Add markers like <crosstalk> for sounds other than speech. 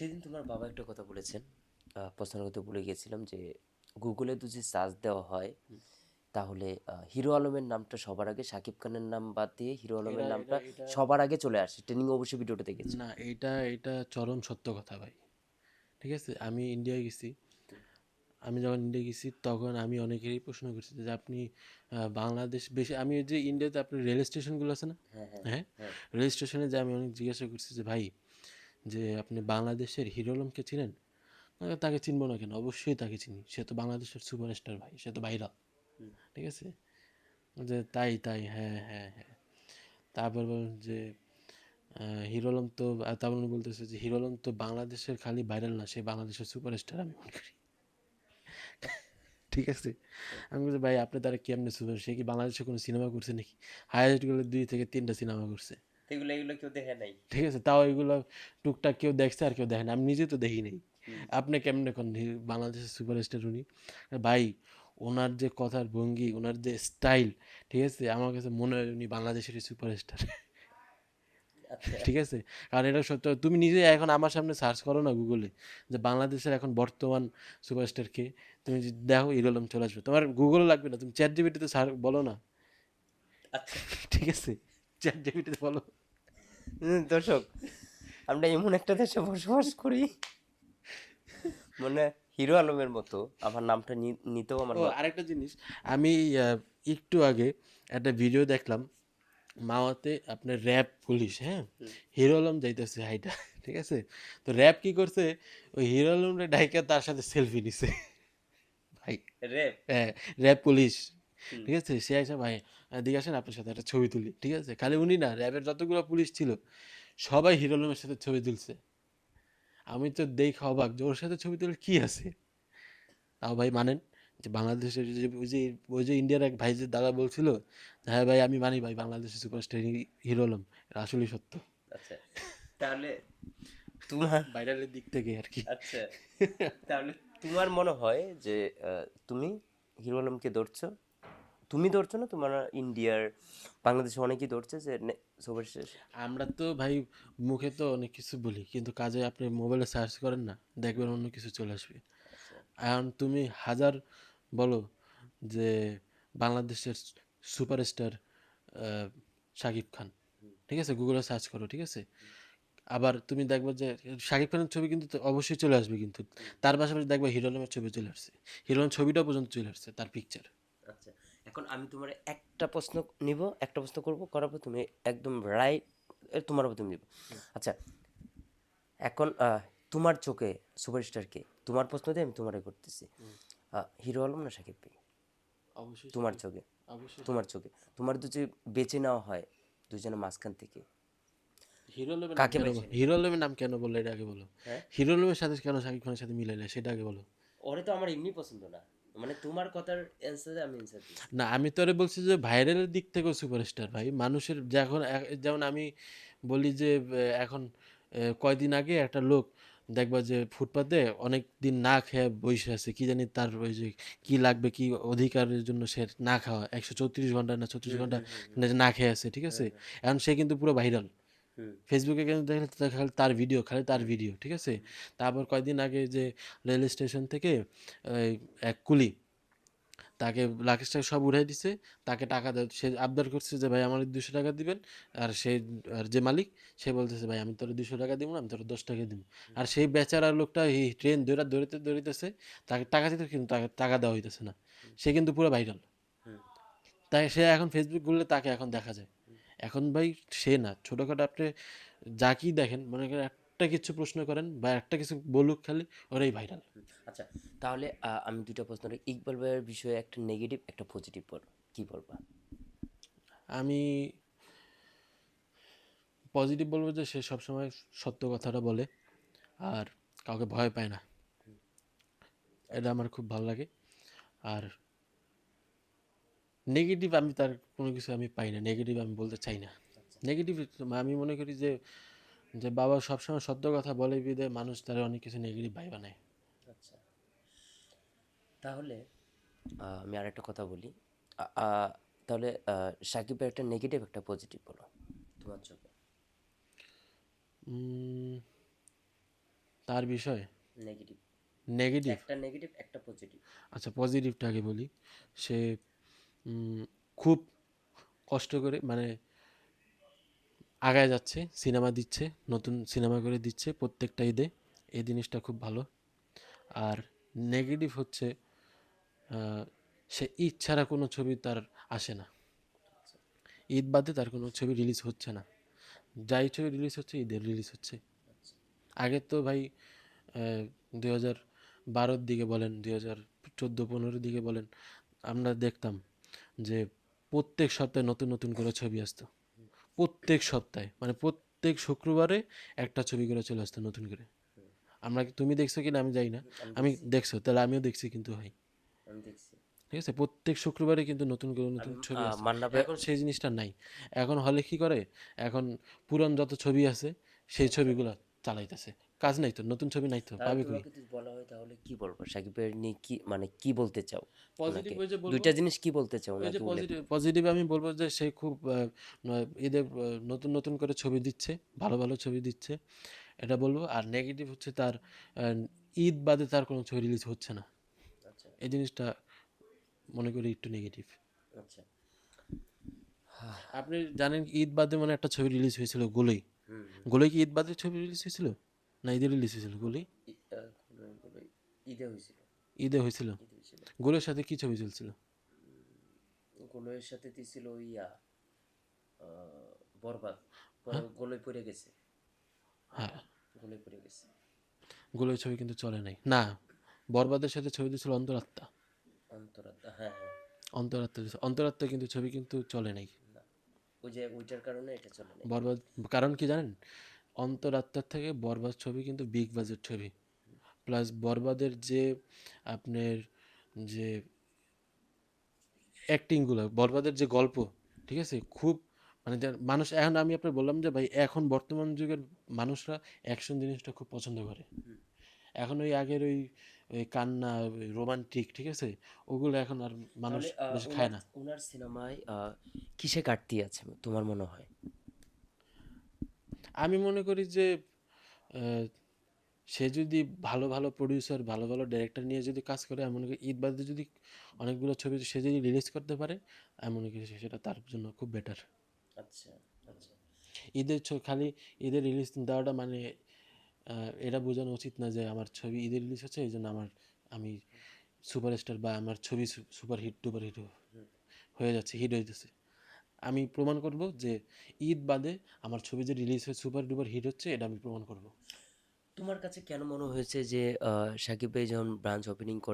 সেদিন তোমার বাবা একটা কথা বলেছেন প্রশ্ন করতে ভুলে গেছিলাম যে গুগলে যদি সার্চ দেওয়া হয় তাহলে হিরো আলমের নামটা সবার আগে শাকিব খানের নাম বাদ দিয়ে হিরো আলমের নামটা সবার আগে চলে আসে। ট্রেনিং অবশ্যই ভিডিওটা দেখেছি। না এটা এটা চরম সত্য কথা ভাই। ঠিক আছে? আমি ইন্ডিয়ায় গেছি। আমি যখন ইন্ডিয়া গেছি তখন আমি অনেকেরই প্রশ্ন করছি যে আপনি বাংলাদেশ বেশি আমি ওই যে ইন্ডিয়াতে আপনি রেল স্টেশনগুলো আছে না? হ্যাঁ হ্যাঁ হ্যাঁ? হ্যাঁ। রেল স্টেশনে যে আমি অনেক জিজ্ঞাসা করছি যে ভাই যে আপনি বাংলাদেশের হিরো আলমকে চিনেন? তাকে চিনবো না কেন? অবশ্যই তাকে চিনি। সে তো বাংলাদেশের সুপারস্টার ভাই সে তো ভাইরাল। ঠিক আছে? যে তাই তাই হ্যাঁ হ্যাঁ হ্যাঁ। তারপর বলেন যে হিরো আলম তো তারপর উনি বলতেছে যে হিরো আলম তো বাংলাদেশের খালি ভাইরাল না সে বাংলাদেশের সুপারস্টার আমি মনে করি। ঠিক আছে? আমি বলছি ভাই আপনি তারা কেমনে সুপার? সে কি বাংলাদেশে কোনো সিনেমা করছে নাকি? হাইলাইটগুলো দুই থেকে তিনটা সিনেমা করছে। এগুলো এগুলো কেউ দেখে নাই। ঠিক আছে তাও এগুলো টুকটাক কেউ দেখছে আর কেউ দেখে না। আমি নিজে তো দেখি নাই। আপনি কেমনে কোন বাংলাদেশের সুপারস্টার উনি? ভাই ওনার যে কথার ভঙ্গি ওনার যে স্টাইল ঠিক আছে? আমার কাছে মনে হয় উনি বাংলাদেশের সুপারস্টার আচ্ছা। ঠিক আছে? কারণ এটা সত্য। তুমি নিজে এখন আমার সামনে সার্চ করো না গুগলে যে বাংলাদেশের এখন বর্তমান সুপারস্টার কে। তুমি দেখো ইরলম চলে আসবে। তোমার গুগল লাগবে না। তুমি চ্যাট জিবিটিতে সার বলো না। আচ্ছা। ঠিক আছে? চ্যাট জিবিটিতে বলো। দর্শক আমরা এমন একটা দেশে বসবাস করি মানে হিরো আলমের মতো। আমার নামটা নিতেও আমার আরেকটা জিনিস আমি একটু আগে একটা ভিডিও দেখলাম মাওয়াতে আপনার র্যাব পুলিশ হ্যাঁ? হিরো আলম যাইতেছে হাইটা <laughs> ঠিক আছে? তো র্যাব কি করছে? ওই হিরো আলমরে ডাইকা তার সাথে সেলফি নিছে। <laughs> ভাই রে হ্যাঁ র্যাব পুলিশ। ঠিক আছে? সে এসে ভাই দিকে আসেন আপনার সাথে একটা ছবি তুলি। ঠিক আছে? খালি উনি না র্যাবের যতগুলো পুলিশ ছিল সবাই হিরো আলমের সাথে ছবি তুলছে। আমি তো দেখে অবাক যে ওর সাথে ছবি তুলে কি আছে? তাও ভাই মানেন যে বাংলাদেশের যে ওই যে ওই যে ইন্ডিয়ার এক ভাই যে দাদা বলছিল হ্যাঁ ভাই আমি মানি ভাই বাংলাদেশের সুপারস্টার হিরো আলম আসলেই সত্য। আচ্ছা তাহলে <laughs> তোমার ভাইরালের দিক থেকে আর কি। আচ্ছা তাহলে তোমার মনে হয় যে তুমি হিরো আলমকে ধরছো? তুমি ধরছো না? তোমার ইন্ডিয়ার, বাংলাদেশে অনেকেই ধরছে যে শেষ। আমরা তো ভাই মুখে তো অনেক কিছু বলি, কিন্তু কাজে আপনি মোবাইলে সার্চ করেন না, দেখবেন অন্য কিছু চলে আসবে। এখন তুমি হাজার বলো যে বাংলাদেশের সুপারস্টার শাকিব খান, ঠিক আছে? গুগলে সার্চ করো, ঠিক আছে? আবার তুমি দেখবে যে শাকিব খানের ছবি কিন্তু অবশ্যই চলে আসবে কিন্তু, তার পাশাপাশি দেখবে হিরো ছবি চলে আসছে। হিরো ছবিটাও পর্যন্ত চলে আসছে, তার পিকচার এখন আমি তোমার একটা প্রশ্ন নিব একটা প্রশ্ন করব করার পর তুমি একদম রাইট তোমার উপর তুমি নিব। আচ্ছা এখন তোমার চোখে সুপারস্টার কে? তোমার প্রশ্ন দিয়ে আমি তোমারে করতেছি। হিরো আলম না সাকিব ভাই? অবশ্যই তোমার চোখে। অবশ্যই তোমার চোখে। তোমার যদি বেছে নেওয়া হয় দুজনের মাঝখান থেকে। কাকে হিরো আলমের নাম কেন বললে? এটা আগে বলো। হ্যাঁ? হিরো আলমের সাথে কেন শাকিব খানের সাথে মিলাইলে সেটা আগে বলো। ওরে তো আমার এমনি পছন্দ না। মানে তোমার কথার অ্যান্সারে আমি অ্যান্সার না আমি তোরে বলছি যে ভাইরালের দিক থেকেও সুপারস্টার ভাই। মানুষের যখন যেমন আমি বলি যে এখন কয়দিন আগে একটা লোক দেখবা যে ফুটপাতে অনেক দিন না খেয়ে বসে আছে কি জানি তার ওই যে কি লাগবে কি অধিকারের জন্য সে না খাওয়া একশো চৌত্রিশ ঘণ্টা না ছত্রিশ ঘণ্টা না খেয়ে আছে ঠিক আছে? এখন সে কিন্তু পুরো ভাইরাল ফেসবুকে কিন্তু দেখলে খালি তার ভিডিও খালি তার ভিডিও ঠিক আছে? তারপর কয়েকদিন আগে যে রেল স্টেশন থেকে এক কুলি তাকে লাকেশ টাকা সব উঠাই দিছে তাকে টাকা দেয় সে আবদার করছে যে ভাই আমার দুশো টাকা দিবেন। আর সে আর যে মালিক সে বলতেছে ভাই আমি তোর দুশো টাকা দিব না আমি তোর দশ টাকা দিব। আর সেই বেচারা লোকটা এই ট্রেন দৌড়া দৌড়িতে দৌড়িতেছে তাকে টাকা দিতে কিন্তু তাকে টাকা দেওয়া হইতেছে না। সে কিন্তু পুরো ভাইরাল তাই সে এখন ফেসবুক খুললে তাকে এখন দেখা যায়। এখন ভাই সে না। ছোটোখাটো আপনি যা কি দেখেন মনে করেন একটা কিছু প্রশ্ন করেন বা একটা কিছু বলুক খালি ওরাই ভাইরাল আচ্ছা তাহলে আমি দুটো প্রশ্ন। ইকবাল ভাইয়ের বিষয়ে একটা নেগেটিভ একটা পজিটিভ বল কী বলবা? আমি পজিটিভ বলব যে সে সবসময় সত্য কথাটা বলে আর কাউকে ভয় পায় না। এটা আমার খুব ভালো লাগে। আর নেগেটিভ আমি তার কোনো কিছু আমি পাই না নেগেটিভ আমি বলতে চাই না। নেগেটিভ আমি মনে করি যে যে বাবা সবসময় সত্য কথা বলে বিদে মানুষ তারা অনেক কিছু নেগেটিভ ভাই বানায় আচ্ছা। তাহলে আমি আর একটা কথা বলি। তাহলে সাকিবের একটা নেগেটিভ একটা পজিটিভ বলো তোমার চোখে তার বিষয়ে? নেগেটিভ নেগেটিভ একটা নেগেটিভ একটা পজিটিভ আচ্ছা পজিটিভটা আগে বলি। সে খুব কষ্ট করে মানে আগায় যাচ্ছে, সিনেমা দিচ্ছে, নতুন সিনেমা করে দিচ্ছে প্রত্যেকটা ঈদে। এই জিনিসটা খুব ভালো। আর নেগেটিভ হচ্ছে সে ঈদ ছাড়া কোনো ছবি তার আসে না। ঈদ বাদে তার কোনো ছবি রিলিজ হচ্ছে না। যাই ছবি রিলিজ হচ্ছে, ঈদের রিলিজ হচ্ছে। আগে তো ভাই দুই হাজার বারোর দিকে বলেন, দুই হাজার চোদ্দ, পনেরোর দিকে বলেন, আমরা দেখতাম। যে প্রত্যেক সপ্তাহে নতুন নতুন করে ছবি আসতো। প্রত্যেক সপ্তাহে মানে প্রত্যেক শুক্রবারে একটা ছবি করে চলে আসতো নতুন করে। আমরা তুমি দেখছ কিনা আমি যাই না। আমি দেখছ তাহলে আমিও দেখছি কিন্তু ভাই। দেখছি। ঠিক আছে? প্রত্যেক শুক্রবারে কিন্তু নতুন করে নতুন ছবি এখন সেই জিনিসটা নাই। এখন হলে কি করে? এখন পুরান যত ছবি আছে সেই ছবিগুলো চালাইতেছে। কাজ নাই তো নতুন ছবি নাই তো পাবে কই? যদি বলা হয় তাহলে কি বলব? সাকিব ভাইয়ের নিয়ে কি মানে কি বলতে চাও পজিটিভ? যে বলব দুইটা জিনিস কি বলতে চাও ওই যে পজিটিভ পজিটিভ আমি বলব যে সে খুব ন- আহ, নতুন নতুন করে ছবি দিচ্ছে ভালো ভালো ছবি দিচ্ছে এটা বলব। আর নেগেটিভ হচ্ছে তার ঈদ বাদে তার কোনো ছবি রিলিজ হচ্ছে না। আচ্ছা। এই জিনিসটা মনে করি একটু নেগেটিভ আচ্ছা। আপনি জানেন ঈদ বাদে মানে একটা ছবি রিলিজ হয়েছিল গোলই। হুম গোলই কি ঈদ বাদে ছবি রিলিজ হয়েছিল? না ঈদে রিলিজ হয়েছিল গোলই ই- আহ, কোনো- কোনো ঈদে হয়েছিল? ঈদে হয়েছিল। গোলের সাথে কি ছবি চলছিল? গোলের সাথে দিছিল ইয়া বরবাদ। পরে গোলে পড়ে গেছে। হ্যাঁ। গোলে পড়ে গেছে। গোলের ছবি কিন্তু চলে নাই। না বরবাদের সাথে ছবি দিয়েছিল অন্তরাত্মা। অন্তরাত্মা হ্যাঁ হ্যাঁ। অন্তরাত্মা। অন্তরাত্মা কিন্তু ছবি কিন্তু চলে নাই। ওই যে ওইটার কারণে এটা চলে না বরবাদ কারণ কি জানেন? অন্তরাত্মার থেকে বরবাদ ছবি কিন্তু বিগ বাজেট ছবি। প্লাস বরবাদের যে আপনার যে অ্যাক্টিংগুলো বরবাদের যে গল্প ঠিক আছে? খুব মানে মানুষ এখন আমি আপনার বললাম যে ভাই এখন বর্তমান যুগের মানুষরা অ্যাকশন জিনিসটা খুব পছন্দ করে। এখন ওই আগের ওই কান্না রোমান্টিক ঠিক আছে? ওগুলো এখন আর মানুষ খায় না। ওনার সিনেমায় কিসে কাটতি আছে তোমার মনে হয়? আমি মনে করি যে সে যদি ভালো ভালো প্রডিউসার ভালো ভালো ডাইরেক্টর নিয়ে যদি কাজ করে আমি মনে করি ঈদ বাদে যদি অনেকগুলো ছবি সে যদি রিলিজ করতে পারে আমি মনে করি সেটা তার জন্য খুব বেটার আচ্ছা আচ্ছা। ঈদের খালি ঈদের রিলিজ দেওয়াটা মানে এটা বোঝানো উচিত না যে আমার ছবি ঈদের রিলিজ হচ্ছে এই জন্য আমার আমি সুপারস্টার বা আমার ছবি সুপার হিট টুপার হিট হয়ে যাচ্ছে হিট হয়ে যাচ্ছে। আমি প্রমাণ করব যে ঈদ বাদে আমার ছবি যে রিলিজ হয়ে সুপার ডুপার হিট হচ্ছে, এটা আমি প্রমাণ করব। তোমার কাছে কেন মনে হয়েছে যে সাকিব ভাই যখন ব্রাঞ্চ ওপেনিং